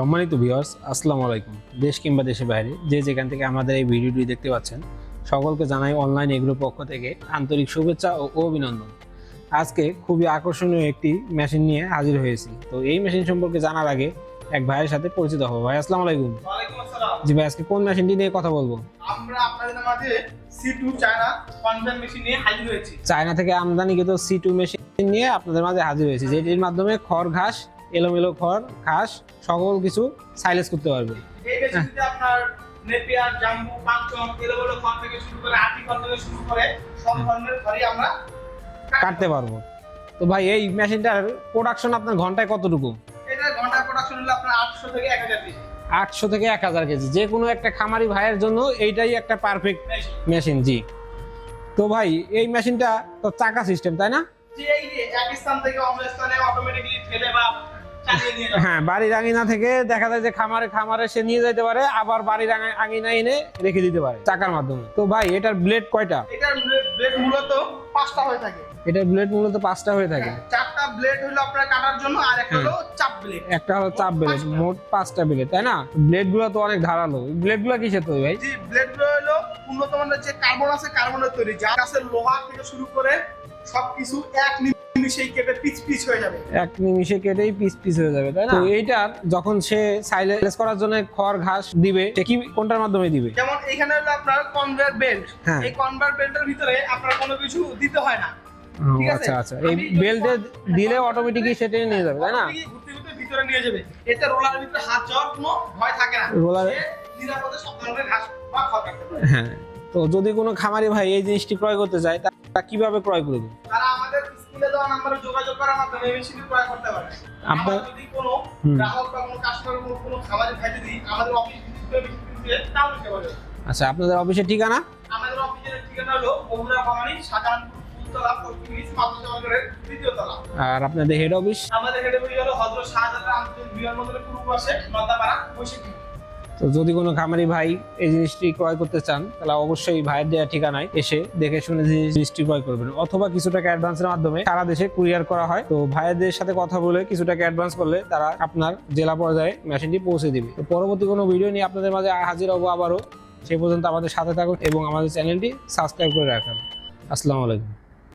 সম্মানিত ভিউয়ার্স আসসালামু আলাইকুম। দেশ কিংবা দেশের বাইরে যে যেখান থেকে আমাদের এই ভিডিওটি দেখতে পাচ্ছেন সকলকে জানাই অনলাইন এগুলোর পক্ষ থেকে আন্তরিক শুভেচ্ছা ও অভিনন্দন। আজকে খুবই আকর্ষণীয় একটি মেশিন নিয়ে হাজির হয়েছি। তো এই মেশিন সম্পর্কে জানার আগে এক ভাইয়ের সাথে পরিচিত হব। ভাই আসসালামু আলাইকুম। জি ভাই আজকে কোন মেশিনটি নিয়ে কথা বলব? আমরা আপনাদের মাঝে সি টু চায়না কনভেন মেশিন নিয়ে হাজির হয়েছি। চায়না থেকে আমদানিকৃত সি টু মেশিন নিয়ে আপনাদের মাঝে হাজির হয়েছি যেটির মাধ্যমে খড় ঘাস এলোমেলো খড় ঘাস সকল কিছু সাইলেজ করতে পারবে। আপনার নেপিয়ার জাম্বু পাঁচম এলোমেলো খড় থেকে শুরু করে আটি খড় থেকে শুরু করে সব ধরনের খড়ই আমরা কাটতে পারব। তো ভাই এই মেশিনটার প্রোডাকশন আপনার ঘন্টায় কতটুকু? এটা ঘণ্টা প্রোডাকশন হলো আপনার আটশো থেকে এক হাজার পিস আটশো থেকে এক হাজার কেজি। যে কোনো একটা খামারি ভাইয়ের জন্য এইটাই একটা পারফেক্ট মেশিন জি। তো ভাই এই মেশিনটা তো চাকা সিস্টেম তাই না? যে এই যে এক স্থান থেকে অন্য স্থানে অটোমেটিক্যালি ঠেলে বা চালিয়ে নিয়ে যাবে হ্যাঁ বাড়ির আঙিনা থেকে দেখা যায় যে খামারে খামারে সে নিয়ে যেতে পারে আবার বাড়ির আঙিনা এনে রেখে দিতে পারে চাকার মাধ্যমে। তো ভাই এটার ব্লেড কয়টা? এটার ব্লেড মূলত পাঁচটা হয়ে থাকে। এটার ব্লেড মূলত পাঁচটা হয়ে থাকে। চারটা ব্লেড হলো আপনার কাটার জন্য আর একটা হলো চাপ ব্লেড একটা হলো চাপ ব্লেড মোট পাঁচটা ব্লেড তাই না? ব্লেডগুলো তো অনেক ধারালো। ব্লেডগুলো কিসের তৈরি ভাই? জি ব্লেডগুলো হলো উন্নত মানের যে কার্বন আছে কার্বনের তৈরি। যা গাছের লোহা থেকে শুরু করে সবকিছু এক নিমিষেই কেটে পিচ পিচ হয়ে যাবে। এক নিমিষে কেটেই পিস পিস হয়ে যাবে তাই না? তো এইটার যখন সে সাইলেন্স করার জন্য খড় ঘাস দিবে সে কি কোনটার মাধ্যমে দিবে? যেমন এখানে হলো আপনার কনভেয়ার বেল্ট হ্যাঁ। এই কনভেয়ার বেল্টের ভিতরে আপনার কোনো কিছু দিতে হয় না? আচ্ছা আচ্ছা। এই বেল্টে দিলে অটোমেটিকই সেটা নিয়ে যাবে তাই না? ভিতরে নিয়ে যাবে। এতে রোলারের ভিতরে হাত যাওয়ার কোনো ভয় থাকে না। রোলারে- নিরাপদে সব ধরনের ঘাস বা খড় পারে হ্যাঁ। তো যদি কোনো খামারি ভাই এই জিনিসটি ক্রয় করতে চায় তা কীভাবে ক্রয় করবে তারা আমাদের দেওয়া নাম্বারে যোগাযোগ করার মাধ্যমে মেশিনটি ক্রয় করতে পারে। আপনার- যদি কোনো গ্রাহক বা কোনো কাস্টমার কোনো কোনো খামারি ভাই আমাদের অফিস আচ্ছা আপনাদের অফিসের ঠিকানা? আমাদের অফিসের ঠিকানা হলো বগুড়া বাঙালি তলা। আর আপনাদের হেড অফিস আমাদের হেড অফিস হলো হযরত শাহজালাল আন্তর্জাতিক বিমানবন্দরের পূর্ব পাশে নদাপাড়া বৈশাখী। তো যদি কোনো খামারি ভাই এই জিনিসটি ক্রয় করতে চান, তাহলে অবশ্যই ভাইয়ের দেওয়া ঠিকানায় এসে দেখে শুনে জিনিসটি ক্রয় করবেন। অথবা কিছু টাকা অ্যাডভান্সের মাধ্যমে সারা দেশে কুরিয়ার করা হয়। তো ভাইয়েরদের সাথে কথা বলে কিছু টাকা অ্যাডভান্স করলে তারা আপনার জেলা পর্যায়ে মেশিনটি পৌঁছে দিবে। তো পরবর্তী কোনো ভিডিও নিয়ে আপনাদের মাঝে হাজির হব আবারও। সেই পর্যন্ত আমাদের সাথে থাকুন এবং আমাদের চ্যানেলটি সাবস্ক্রাইব করে রাখুন। আসসালামু আলাইকুম।